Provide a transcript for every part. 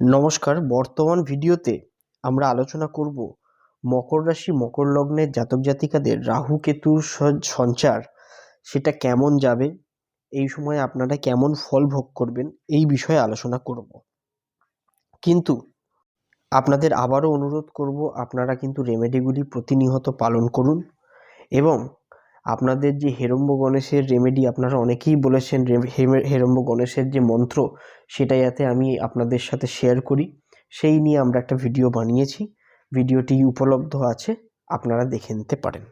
নমস্কার, বর্তমান ভিডিওতে আমরা আলোচনা করব মকর রাশি, মকর লগ্নের জাতক জাতিকাদের রাহু কেতুর সঞ্চার, সেটা কেমন যাবে, এই সময় আপনারা কেমন ফল ভোগ করবেন, এই বিষয়ে আলোচনা করব। কিন্তু আপনাদের আবারও অনুরোধ করব, আপনারা কিন্তু রেমেডিগুলি প্রতিনিয়ত পালন করুন এবং আপনাদের যে হেরম্ব গণেশের রেমেডি আপনারা অনেকেই বলেছেন হেরম্ব গণেশের যে মন্ত্র, সেটা যাতে আমি আপনাদের সাথে শেয়ার করি। সেই নিয়ে আমরা একটা ভিডিও বানিয়েছি। ভিডিওটি উপলব্ধ আছে, আপনারা দেখে নিতে পারেন।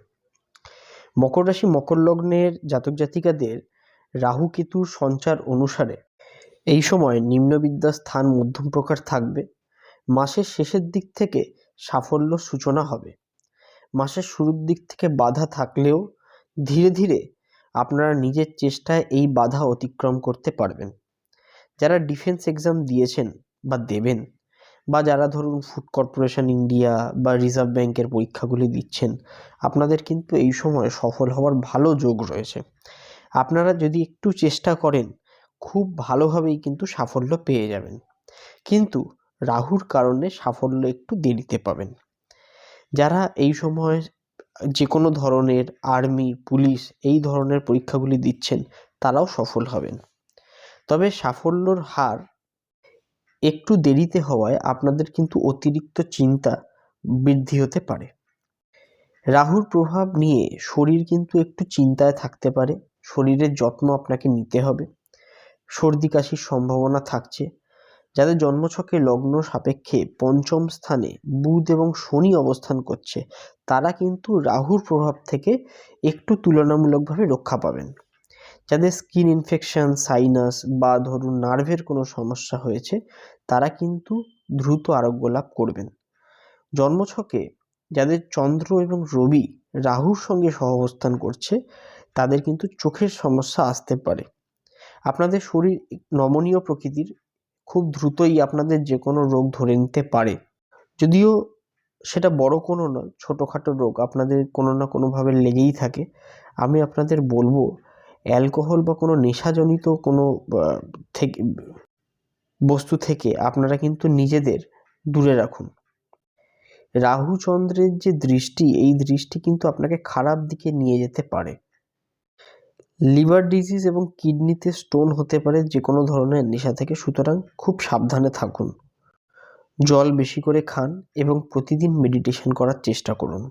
মকর রাশি, মকর লগ্নের জাতক জাতিকাদের রাহু কেতুর সঞ্চার অনুসারে এই সময় নিম্নবিদ্যা স্থান মধ্যম প্রকার থাকবে। মাসের শেষের দিক থেকে সাফল্য সূচনা হবে। মাসের শুরুর দিক থেকে বাধা থাকলেও ধীরে ধীরে আপনারা নিজের চেষ্টায় এই বাধা অতিক্রম করতে পারবেন। যারা ডিফেন্স এক্সাম দিয়েছেন বা দেবেন বা যারা ধরুন ফুড কর্পোরেশন ইন্ডিয়া বা রিজার্ভ ব্যাংকের পরীক্ষাগুলি দিচ্ছেন, আপনাদের কিন্তু এই সময় সফল হওয়ার ভালো যোগ রয়েছে। আপনারা যদি একটু চেষ্টা করেন, খুব ভালোভাবেই কিন্তু সাফল্য পেয়ে যাবেন। কিন্তু রাহুর কারণে সাফল্য একটু দেরিতে পাবেন। যারা এই সময় যে কোনো ধরনের আর্মি, পুলিশ এই ধরনের পরীক্ষাগুলি দিচ্ছেন, তারাও সফল হবেন। তবে সাফল্যর হার একটু দেরিতে হওয়ায় আপনাদের কিন্তু অতিরিক্ত চিন্তা বৃদ্ধি হতে পারে। রাহুর প্রভাব নিয়ে শরীর কিন্তু একটু চিন্তায় থাকতে পারে, শরীরের যত্ন আপনাকে নিতে হবে, সর্দি কাশির সম্ভাবনা থাকছে যাদের জন্মছকে লগ্ন সাপেক্ষে পঞ্চম স্থানে বুধ এবং শনি অবস্থান করছে, তারা কিন্তু রাহুর প্রভাব থেকে একটু তুলনামূলকভাবে রক্ষা পাবেন। যাদের স্কিন ইনফেকশন, সাইনাস বা ধরুন নার্ভের কোনো সমস্যা হয়েছে, তারা কিন্তু দ্রুত আরোগ্য লাভ করবেন। জন্মছকে যাদের চন্দ্র এবং রবি রাহুর সঙ্গে সহাবস্থান করছে, তাদের কিন্তু চোখের সমস্যা আসতে পারে। আপনাদের শরীর নমনীয় প্রকৃতির খুব দ্রুতই আপনাদের যে কোনো রোগ ধরে নিতে পারে। যদিও সেটা বড় কোনো নয়, ছোটোখাটো রোগ, আপনাদের কোনো না কোনোভাবে লেগেই থাকে। আমি আপনাদের বলব, অ্যালকোহল বা কোনো নেশাজনিত কোনো থেকে, বস্তু থেকে আপনারা কিন্তু নিজেদের দূরে রাখুন। রাহু চন্দ্রের যে দৃষ্টি, এই দৃষ্টি কিন্তু আপনাকে খারাপ দিকে নিয়ে যেতে পারে। লিভার ডিজিজ এবং কিডনিতে স্টোন হতে পারে যে কোনো ধরনের নেশা থেকে, সুতরাং খুব সাবধানে থাকুন। জল বেশি করে খান এবং প্রতিদিন মেডিটেশন করার চেষ্টা করুন।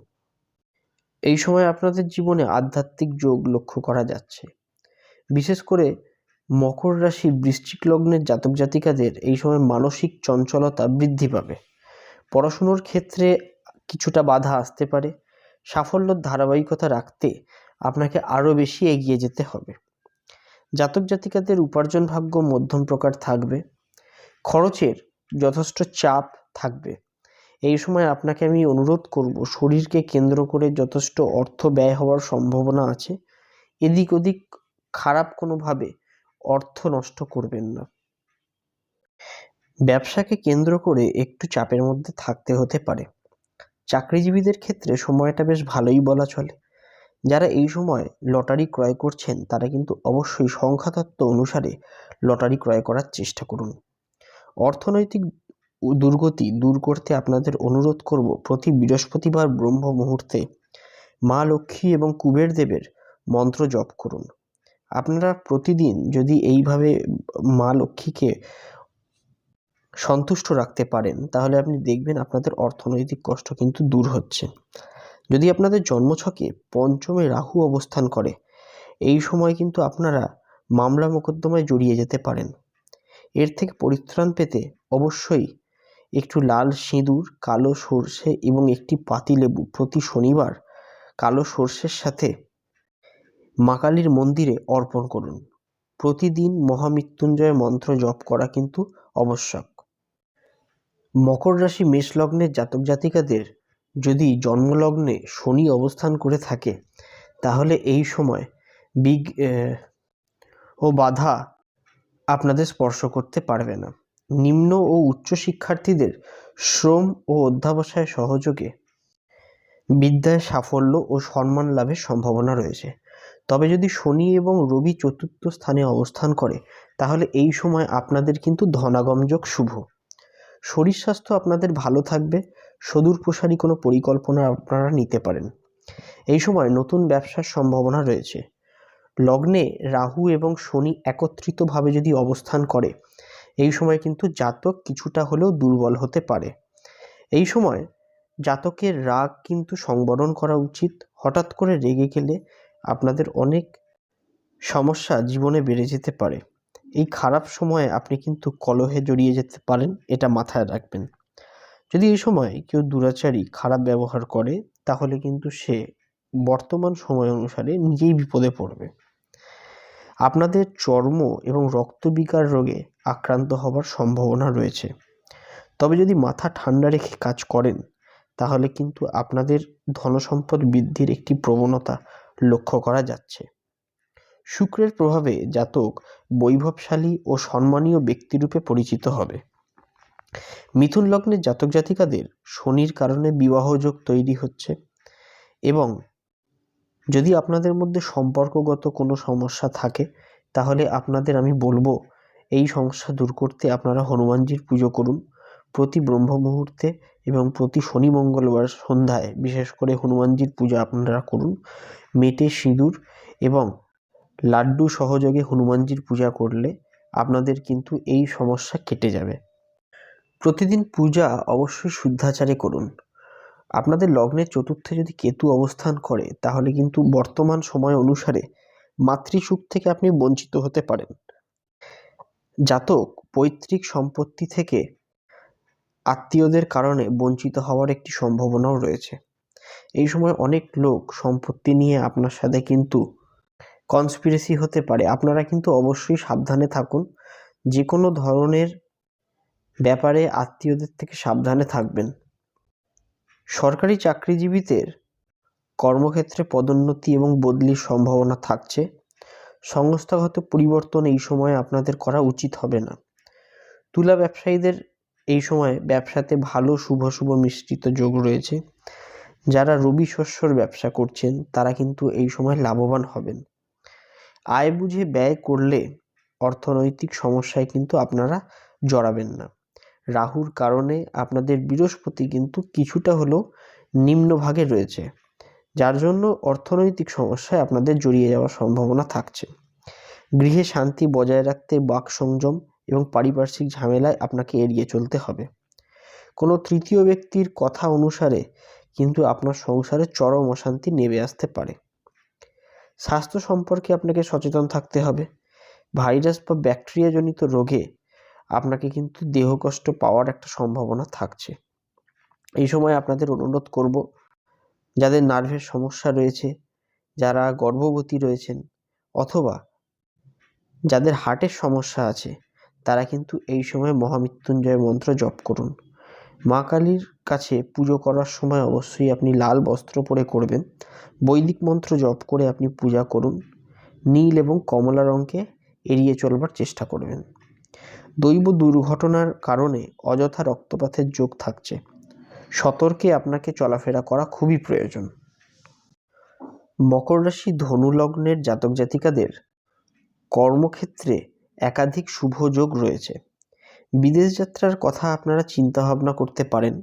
এই সময় আপনাদের জীবনে আধ্যাত্মিক যোগ লক্ষ্য করা যাচ্ছে। বিশেষ করে মকর রাশি বৃশ্চিক লগ্নের জাতক জাতিকাদের এই সময় মানসিক চঞ্চলতা বৃদ্ধি পাবে। পড়াশুনোর ক্ষেত্রে কিছুটা বাধা আসতে পারে। সাফল্যর ধারাবাহিকতা রাখতে আপনাকে আরও বেশি এগিয়ে যেতে হবে। জাতক জাতিকাদের উপার্জন ভাগ্য মধ্যম প্রকার থাকবে। খরচের যথেষ্ট চাপ থাকবে। এই সময় আপনাকে আমি অনুরোধ করব, শরীরকে কেন্দ্র করে যথেষ্ট অর্থ ব্যয় হওয়ার সম্ভাবনা আছে। এদিক ওদিক খারাপ কোনোভাবে অর্থ নষ্ট করবেন না। ব্যবসাকে কেন্দ্র করে একটু চাপের মধ্যে থাকতে হতে পারে। চাকরিজীবীদের ক্ষেত্রে সময়টা বেশ ভালোই বলা চলে। যারা এই সময় লটারি ক্রয় করছেন, তারা কিন্তু অবশ্যই সংখ্যাতত্ত্ব অনুসারে লটারি ক্রয় করার চেষ্টা করুন। অর্থনৈতিক দুর্গতি দূর করতে আপনাদের অনুরোধ করব, প্রতি বৃহস্পতিবার ব্রহ্ম মুহূর্তে মা লক্ষ্মী এবং কুবের দেবের মন্ত্র জপ করুন। আপনারা প্রতিদিন যদি এইভাবে মা লক্ষ্মীকে সন্তুষ্ট রাখতে পারেন, তাহলে আপনি দেখবেন আপনাদের অর্থনৈতিক কষ্ট কিন্তু দূর হচ্ছে। যদি আপনাদের জন্মছকে পঞ্চমে রাহু অবস্থান করে, এই সময় কিন্তু আপনারা মামলা মোকদ্দমায় জড়িয়ে যেতে পারেন। এর থেকে পরিত্রাণ পেতে অবশ্যই একটু লাল সিঁদুর, কালো সর্ষে এবং একটি পাতিলেবু প্রতি শনিবার কালো সর্ষের সাথে মা কালীর মন্দিরে অর্পণ করুন। প্রতিদিন মহামৃত্যুঞ্জয় মন্ত্র জপ করা কিন্তু আবশ্যক। মকর রাশি মেষ লগ্নের জাতক জাতিকাদের যদি জন্মলগ্নে শনি অবস্থান করে থাকে, তাহলে এই সময় বিগ ও বাধা আপনাদের স্পর্শ করতে পারবে না। নিম্ন ও উচ্চ শিক্ষার্থীদের শ্রম ও অধ্যাবসায় সহযোগে বিদ্যায় সাফল্য ও সম্মান লাভের সম্ভাবনা রয়েছে। তবে যদি শনি এবং রবি চতুর্থ স্থানে অবস্থান করে, তাহলে এই সময় আপনাদের কিন্তু ধনাগমযোগ শুভ। শরীর স্বাস্থ্য আপনাদের ভালো থাকবে সদূর প্রসারী কোনো পরিকল্পনা আপনারা নিতে পারেন। এই সময় নতুন ব্যবসার সম্ভাবনা রয়েছে। লগ্নে রাহু এবং শনি একত্রিতভাবে যদি অবস্থান করে, এই সময় কিন্তু জাতক কিছুটা হলেও দুর্বল হতে পারে। এই সময় জাতকের রাগ কিন্তু সংবরণ করা উচিত। হঠাৎ করে রেগে গেলে আপনাদের অনেক সমস্যা জীবনে বেড়ে যেতে পারে। এই খারাপ সময়ে আপনি কিন্তু কলহে জড়িয়ে যেতে পারেন, এটা মাথায় রাখবেন। যদি এই সময় কেউ দুরাচারী, খারাপ ব্যবহার করে, তাহলে কিন্তু সে বর্তমান সময় অনুসারে নিজেই বিপদে পড়বে। আপনাদের চর্ম এবং রক্তবিকার রোগে আক্রান্ত হবার সম্ভাবনা রয়েছে। তবে যদি মাথা ঠান্ডা রেখে কাজ করেন, তাহলে কিন্তু আপনাদের ধনসম্পদ বৃদ্ধির একটি প্রবণতা লক্ষ্য করা যাচ্ছে। শুক্রের প্রভাবে জাতক বৈভবশালী ও সম্মানীয় ব্যক্তিরূপে পরিচিত হবে। মিথুন লগ্নের জাতক জাতিকাদের শনির কারণে বিবাহযোগ তৈরি হচ্ছে এবং যদি আপনাদের মধ্যে সম্পর্কগত কোনো সমস্যা থাকে, তাহলে আপনাদের আমি বলব, এই সমস্যা দূর করতে আপনারা হনুমানজির পুজো করুন। প্রতি ব্রহ্ম মুহূর্তে এবং প্রতি শনি মঙ্গলবার সন্ধ্যায় বিশেষ করে হনুমানজির পূজা আপনারা করুন। মেটে সিঁদুর এবং লাড্ডু সহযোগে হনুমানজির পূজা করলে আপনাদের কিন্তু এই সমস্যা কেটে যাবে। প্রতিদিন পূজা অবশ্যই শুদ্ধাচারে করুন। আপনাদের লগ্নের চতুর্থে যদি কেতু অবস্থান করে, তাহলে কিন্তু বর্তমান সময় অনুসারে মাতৃসুখ থেকে আপনি বঞ্চিত হতে পারেন। জাতক পৈতৃক সম্পত্তি থেকে আত্মীয়দের কারণে বঞ্চিত হওয়ার একটি সম্ভাবনাও রয়েছে। এই সময় অনেক লোক সম্পত্তি নিয়ে আপনার সাথে কিন্তু কনস্পিরেসি হতে পারে। আপনারা কিন্তু অবশ্যই সাবধানে থাকুন। যে কোনো ধরনের ব্যাপারে আত্মীয়দের থেকে সাবধানে থাকবেন। সরকারি চাকরিজীবীদের কর্মক্ষেত্রে পদোন্নতি এবং বদলির সম্ভাবনা থাকছে। সংস্থাগত পরিবর্তন এই সময় আপনাদের করা উচিত হবে না। তুলা ব্যবসায়ীদের এই সময় ব্যবসাতে ভালো শুভ শুভ মিশ্রিত যোগ রয়েছে। যারা রবি শস্যর ব্যবসা করছেন, তারা কিন্তু এই সময় লাভবান হবেন। আয় বুঝে ব্যয় করলে অর্থনৈতিক সমস্যায় কিন্তু আপনারা জড়াবেন না। রাহুর কারণে আপনাদের বৃহস্পতি কিন্তু কিছুটা হলেও নিম্নভাগে রয়েছে, যার জন্য অর্থনৈতিক সমস্যায় আপনাদের জড়িয়ে যাওয়ার সম্ভাবনা থাকছে। গৃহে শান্তি বজায় রাখতে বাক সংযম এবং পারিপার্শ্বিক ঝামেলায় আপনাকে এড়িয়ে চলতে হবে। কোনো তৃতীয় ব্যক্তির কথা অনুসারে কিন্তু আপনার সংসারে চরম অশান্তি নেমে আসতে পারে। স্বাস্থ্য সম্পর্কে আপনাকে সচেতন থাকতে হবে। ভাইরাস বা ব্যাকটেরিয়াজনিত রোগে আপনাকে কিন্তু দেহকষ্ট পাওয়ার একটা সম্ভাবনা থাকছে। এই সময় আপনাদের অনুরোধ করব, যাদের নার্ভের সমস্যা রয়েছে, যারা গর্ভবতী রয়েছেন, অথবা যাদের হার্টের সমস্যা আছে, তারা কিন্তু এই সময় মহামৃত্যুঞ্জয় মন্ত্র জপ করুন। মা কালীর কাছে পুজো করার সময় অবশ্যই আপনি লাল বস্ত্র পরে করবেন, বৈদিক মন্ত্র জপ করে আপনি পূজা করুন, নীল এবং কমলা রঙকে এড়িয়ে চলবার চেষ্টা করবেন। দৈব দুর্ঘটনার কারণে অযথা রক্তপাতের যোগ থাকছে। সতর্কে আপনাকে চলাফেরা করা খুবই প্রয়োজন। মকর রাশি ধনু লগ্নের জাতক জাতিকাদের কর্মক্ষেত্রে একাধিক শুভ যোগ রয়েছে। বিদেশ যাত্রার কথা আপনারা চিন্তা ভাবনা করতে পারেন।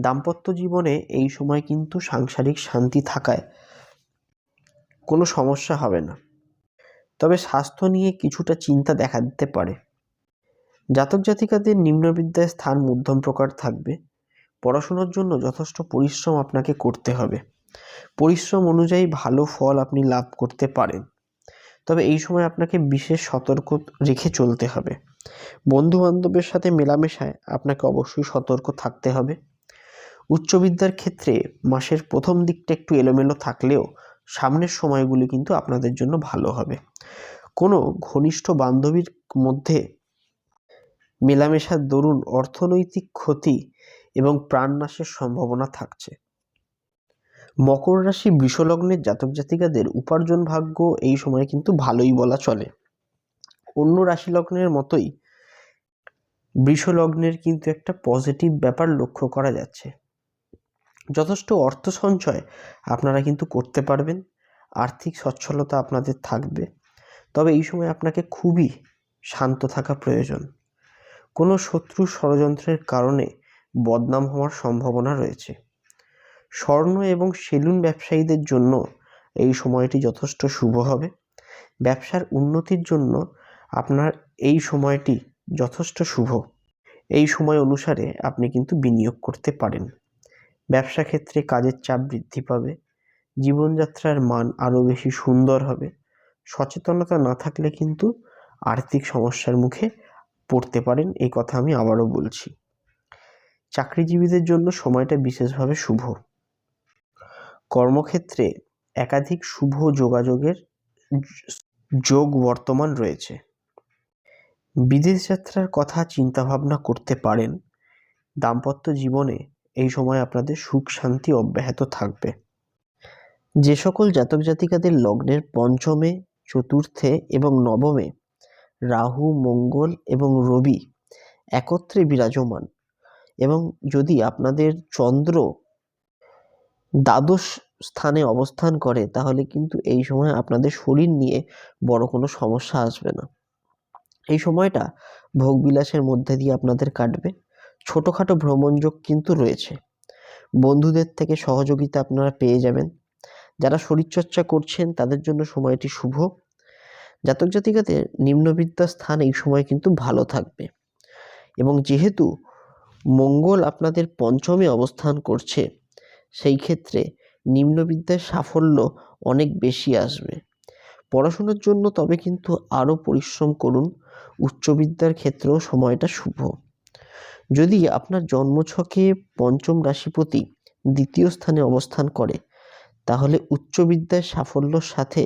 দাম্পত্য জীবনে এই সময় কিন্তু সাংসারিক শান্তি থাকায় কোনো সমস্যা হবে না। তবে স্বাস্থ্য নিয়ে কিছুটা চিন্তা দেখা দিতে পারে। জাতক জাতিকাদের নিম্নবিদ্যায় স্থান মধ্যম প্রকার থাকবে। পড়াশোনার জন্য যথেষ্ট পরিশ্রম আপনাকে করতে হবে। পরিশ্রম অনুযায়ী ভালো ফল আপনি লাভ করতে পারেন। তবে এই সময় আপনাকে বিশেষ সতর্ক রেখে চলতে হবে। বন্ধু বান্ধবের সাথে মেলামেশায় আপনাকে অবশ্যই সতর্ক থাকতে হবে। উচ্চবিদ্যার ক্ষেত্রে মাসের প্রথম দিকটা একটু এলোমেলো থাকলেও সামনের সময়গুলি কিন্তু আপনাদের জন্য ভালো হবে। কোনো ঘনিষ্ঠ বান্ধবীর মধ্যে মেলামেশার দরুন অর্থনৈতিক ক্ষতি এবং প্রাণনাশের সম্ভাবনা থাকছে। মকর রাশি বৃষলগ্নের জাতক জাতিকাদের উপার্জন ভাগ্য এই সময় কিন্তু ভালোই বলা চলে। অন্য রাশি লগ্নের মতোই বৃষলগ্নের কিন্তু একটা পজিটিভ ব্যাপার লক্ষ্য করা যাচ্ছে। যথেষ্ট অর্থ সঞ্চয় আপনারা কিন্তু করতে পারবেন, আর্থিক সচ্ছলতা আপনাদের থাকবে। তবে এই সময় আপনাকে খুবই শান্ত থাকা প্রয়োজন। কোনো শত্রু ষড়যন্ত্রের কারণে বদনাম হওয়ার সম্ভাবনা রয়েছে। স্বর্ণ এবং সেলুন ব্যবসায়ীদের জন্য এই সময়টি যথেষ্ট শুভ হবে। ব্যবসার উন্নতির জন্য আপনার এই সময়টি যথেষ্ট শুভ। এই সময় অনুসারে আপনি কিন্তু বিনিয়োগ করতে পারেন। ব্যবসা ক্ষেত্রে কাজের চাপ বৃদ্ধি পাবে। জীবনযাত্রার মান আরও বেশি সুন্দর হবে। সচেতনতা না থাকলে কিন্তু আর্থিক সমস্যার মুখে পড়তে পারেন এই কথা আমি আবারও বলছি। চাকরিজীবীদের জন্য সময়টা বিশেষভাবে শুভ। কর্মক্ষেত্রে একাধিক শুভ যোগাযোগের যোগ বর্তমান রয়েছে। বিদেশ যাত্রার কথা চিন্তাভাবনা করতে পারেন। দাম্পত্য জীবনে এই সময় আপনাদের সুখ, শান্তি অব্যাহত থাকবে। যে সকল জাতক জাতিকাদের লগ্নের পঞ্চমে, চতুর্থে এবং নবমে রাহু, মঙ্গল এবং রবি একত্রে বিরাজমান। এবং যদি আপনাদের চন্দ্র দ্বাদশ স্থানে অবস্থান করে, তাহলে কিন্তু এই সময় আপনাদের শরীর নিয়ে বড় কোনো সমস্যা আসবে না। এই সময়টা ভোগবিলাসের মধ্যে দিয়ে আপনাদের কাটবে। ছোটোখাটো ভ্রমণযোগ কিন্তু রয়েছে। বন্ধুদের থেকে সহযোগিতা আপনারা পেয়ে যাবেন। যারা শরীরচর্চা করছেন, তাদের জন্য সময়টি শুভ। জাতক জাতিকাদের নিম্নবিদ্যা স্থান এই সময় কিন্তু ভালো থাকবে। এবং যেহেতু মঙ্গল আপনাদের পঞ্চমে অবস্থান করছে, সেই ক্ষেত্রে নিম্নবিদ্যার সাফল্য অনেক বেশি আসবে। পড়াশোনার জন্য তবে কিন্তু আরও পরিশ্রম করুন, উচ্চবিদ্যার ক্ষেত্রেও সময়টা শুভ। যদি আপনার জন্মছকে পঞ্চম রাশিপতি দ্বিতীয় স্থানে অবস্থান করে, তাহলে উচ্চবিদ্যায় সাফল্যর সাথে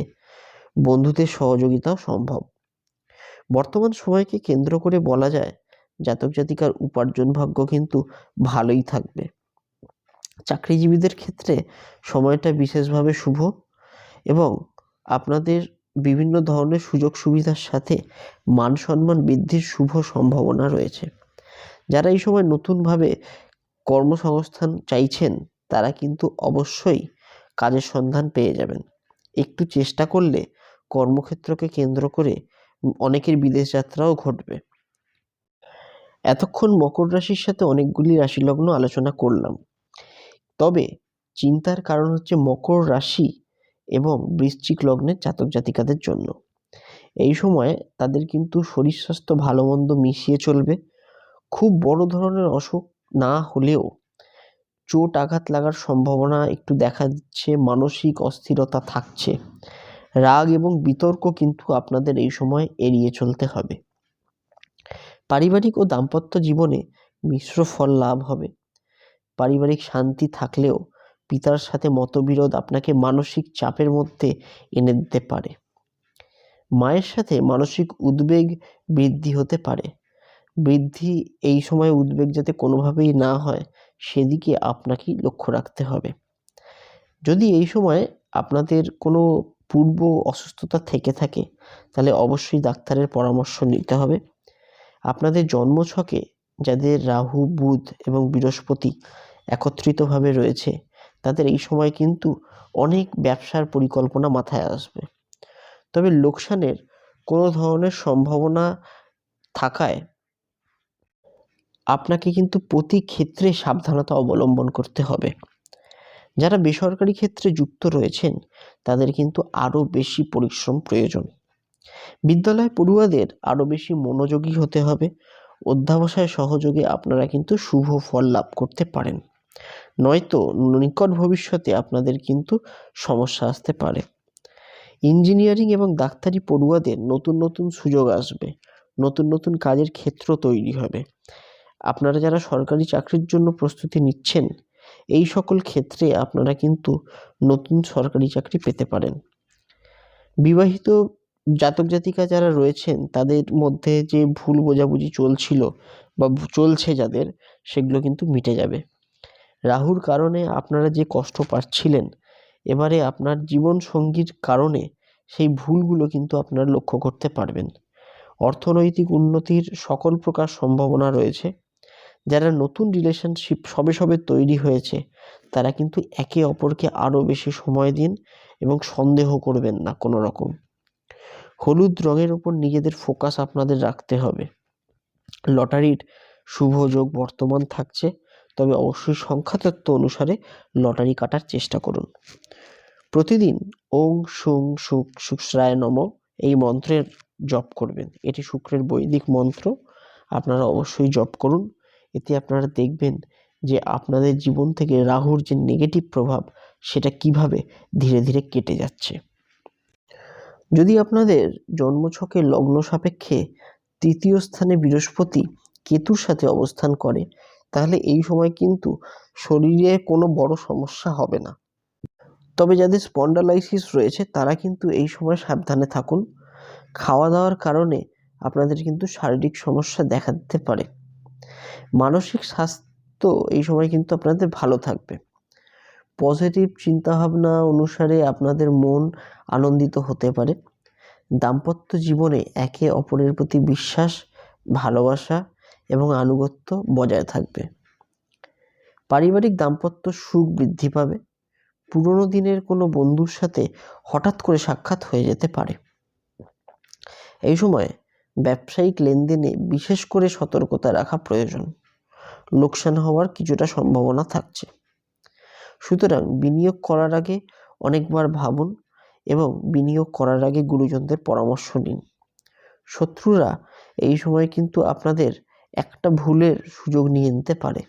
বন্ধুদের সহযোগিতাও সম্ভব। বর্তমান সময়কে কেন্দ্র করে বলা যায়, জাতক জাতিকার উপার্জন ভাগ্য কিন্তু ভালোই থাকবে। চাকরিজীবীদের ক্ষেত্রে সময়টা বিশেষভাবে শুভ এবং আপনাদের বিভিন্ন ধরনের সুযোগ সুবিধার সাথে মান সম্মান বৃদ্ধির শুভ সম্ভাবনা রয়েছে। যারা এই সময় নতুনভাবে কর্মসংস্থান চাইছেন, তারা কিন্তু অবশ্যই কাজের সন্ধান পেয়ে যাবেন। একটু চেষ্টা করলে কর্মক্ষেত্রকে কেন্দ্র করে অনেকের বিদেশ যাত্রাও ঘটবে। এতক্ষণ মকর রাশির সাথে অনেকগুলি রাশিলগ্ন আলোচনা করলাম। তবে চিন্তার কারণ হচ্ছে মকর রাশি এবং বৃশ্চিক লগ্নের জাতক জাতিকাদের জন্য। এই সময় তাদের কিন্তু শরীর স্বাস্থ্য ভালো মন্দ মিশিয়ে চলবে। খুব বড় ধরনের অসুখ না হলেও চোট আঘাত লাগার সম্ভাবনা একটু দেখা দিচ্ছে, মানসিক অস্থিরতা থাকছে। রাগ এবং বিতর্ক কিন্তু আপনাদের এই সময় এড়িয়ে চলতে হবে। পারিবারিক ও দাম্পত্য জীবনে মিশ্র ফল লাভ হবে। পারিবারিক শান্তি থাকলেও পিতার সাথে মতবিরোধ আপনাকে মানসিক চাপের মধ্যে এনে দিতে পারে। মায়ের সাথে মানসিক উদ্বেগ বৃদ্ধি হতে পারে। বৃদ্ধি এই সময় উদ্বেগ যাতে কোনোভাবেই না হয়, সেদিকে আপনাকেই লক্ষ্য রাখতে হবে। যদি এই সময় আপনাদের কোনো পূর্ব অসুস্থতা থেকে থাকে, তাহলে অবশ্যই ডাক্তারের পরামর্শ নিতে হবে। আপনাদের জন্মছকে যাদের রাহু, বুধ এবং বৃহস্পতি একত্রিতভাবে রয়েছে, তাদের এই সময় কিন্তু অনেক ব্যবসার পরিকল্পনা মাথায় আসবে। তবে লোকসানের কোনো ধরনের সম্ভাবনা থাকায় আপনাকে কিন্তু প্রতি ক্ষেত্রে সাবধানতা অবলম্বন করতে হবে। যারা বেসরকারি ক্ষেত্রে যুক্ত রয়েছেন, তাদের কিন্তু আরও বেশি পরিশ্রম প্রয়োজন। বিদ্যালয় পড়ুয়াদের আরও বেশি মনোযোগী হতে হবে। অধ্যাবসায় সহযোগে আপনারা কিন্তু শুভ ফল লাভ করতে পারেন। নয়তো নিকট ভবিষ্যতে আপনাদের কিন্তু সমস্যা আসতে পারে। ইঞ্জিনিয়ারিং এবং ডাক্তারি পড়ুয়াদের নতুন নতুন সুযোগ আসবে। নতুন নতুন কাজের ক্ষেত্র তৈরি হবে। আপনারা যারা সরকারি চাকরির জন্য প্রস্তুতি নিচ্ছেন এই সকল ক্ষেত্রে আপনারা কিন্তু নতুন সরকারি চাকরি পেতে পারেন। বিবাহিত জাতক জাতিকা যারা রয়েছেন, তাদের মধ্যে যে ভুল বোঝাবুঝি চলছিল বা চলছে যাদের, সেগুলো কিন্তু মিটে যাবে। রাহুর কারণে আপনারা যে কষ্ট পাচ্ছিলেন, এবারে আপনার জীবন সঙ্গীর কারণে সেই ভুলগুলো কিন্তু আপনারা লক্ষ্য করতে পারবেন। অর্থনৈতিক উন্নতির সকল প্রকার সম্ভাবনা রয়েছে। যারা নতুন রিলেশনশিপ সবে সবে তৈরি হয়েছে, তারা কিন্তু একে অপরকে আরও বেশি সময় দিন এবং সন্দেহ করবেন না কোনো রকম। হলুদ রঙের ওপর নিজেদের ফোকাস আপনাদের রাখতে হবে। লটারির শুভ যোগ বর্তমান থাকছে, তবে অবশ্যই সংখ্যাতত্ত্ব অনুসারে লটারি কাটার চেষ্টা করুন। প্রতিদিন ওং সুং সুক শুক্রায় নম এই মন্ত্রের জপ করবেন। এটি শুক্রের বৈদিক মন্ত্র, আপনারা অবশ্যই জপ করুন। এতে আপনারা দেখবেন যে আপনাদের জীবন থেকে রাহুর যে নেগেটিভ প্রভাব, সেটা কীভাবে ধীরে ধীরে কেটে যাচ্ছে। যদি আপনাদের জন্মছকে লগ্ন সাপেক্ষে তৃতীয় স্থানে বৃহস্পতি কেতুর সাথে অবস্থান করে, তাহলে এই সময় কিন্তু শরীরে কোনো বড় সমস্যা হবে না। তবে যাদের স্পন্ডালাইসিস রয়েছে, তারা কিন্তু এই সময় সাবধানে থাকুন। খাওয়া দাওয়ার কারণে আপনাদের কিন্তু শারীরিক সমস্যা দেখা দিতে পারে। মানসিক স্বাস্থ্য এই সময় কিন্তু আপনাদের ভালো থাকবে। পজিটিভ চিন্তাভাবনা অনুসারে আপনাদের মন আনন্দিত হতে পারে। দাম্পত্য জীবনে একে অপরের প্রতি বিশ্বাস, ভালোবাসা এবং আনুগত্য বজায় থাকবে। পারিবারিক দাম্পত্য সুখ বৃদ্ধি পাবে। পুরনো দিনের কোনো বন্ধুর সাথে হঠাৎ করে সাক্ষাৎ হয়ে যেতে পারে। এই সময় ব্যবসায়িক লেনদেনে বিশেষ করে সতর্কতা রাখা প্রয়োজন। লোকসান হওয়ার কিছুটা সম্ভাবনা থাকছে। সুতরাং বিনিয়োগ করার আগে অনেকবার ভাবুন এবং বিনিয়োগ করার আগে গুরুজনদের পরামর্শ নিন। শত্রুরা এই সময় কিন্তু আপনাদের একটা ভুলের সুযোগ নিয়ে নিতে পারে।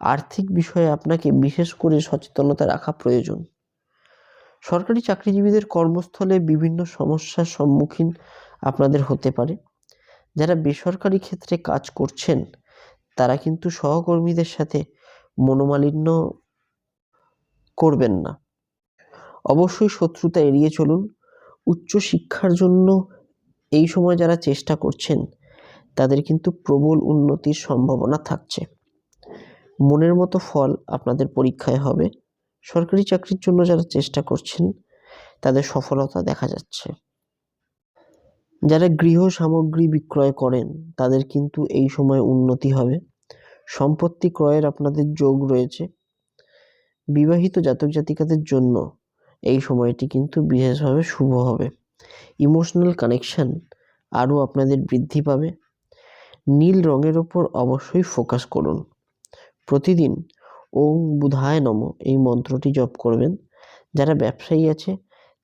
আর্থিক বিষয়ে আপনাকে বিশেষ করে সচেতনতা রাখা প্রয়োজন। সরকারি চাকরিজীবীদের কর্মস্থলে বিভিন্ন সমস্যার সম্মুখীন আপনাদের হতে পারে। যারা বেসরকারি ক্ষেত্রে কাজ করছেন, তারা কিন্তু সহকর্মীদের সাথে মনোমালিন্য করবেন না। অবশ্যই শত্রুতা এড়িয়ে চলুন। উচ্চ শিক্ষার জন্য এই সময় যারা চেষ্টা করছেন, তাদের কিন্তু প্রবল উন্নতির সম্ভাবনা থাকছে। মনের মতো ফল আপনাদের পরীক্ষায় হবে। সরকারি চাকরির জন্য যারা চেষ্টা করছেন, তাদের সফলতা দেখা যাচ্ছে। যারা গৃহ সামগ্রী বিক্রয় করেন, তাদের কিন্তু এই সময় উন্নতি হবে। সম্পত্তি ক্রয়ের আপনাদের যোগ রয়েছে। বিবাহিত জাতক জাতিকাদের জন্য এই সময়টি কিন্তু বিশেষভাবে শুভ হবে। ইমোশনাল কানেকশান আরও আপনাদের বৃদ্ধি পাবে। নীল রঙের ওপর অবশ্যই ফোকাস করুন। প্রতিদিন ওং বুধায় নম এই মন্ত্রটি জপ করবেন। যারা ব্যবসায়ী আছে,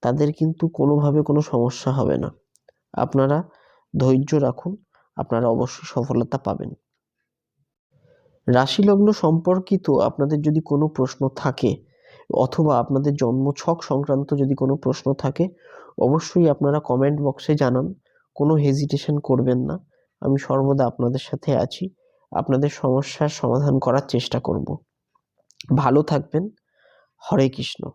তাদের কিন্তু কোনোভাবে কোনো সমস্যা হবে না। আপনারা ধৈর্য রাখুন, আপনারা অবশ্যই সফলতা পাবেন। রাশিলগ্ন সম্পর্কিত আপনাদের যদি কোনো প্রশ্ন থাকে অথবা আপনাদের জন্মছক সংক্রান্ত যদি কোনো প্রশ্ন থাকে, অবশ্যই আপনারা কমেন্ট বক্সে জানান, কোনো হেজিটেশন করবেন না। আমি সর্বদা আপনাদের সাথে আছি, আপনাদের সমস্যার সমাধান করার চেষ্টা করব। ভালো থাকবেন, হরে কৃষ্ণ।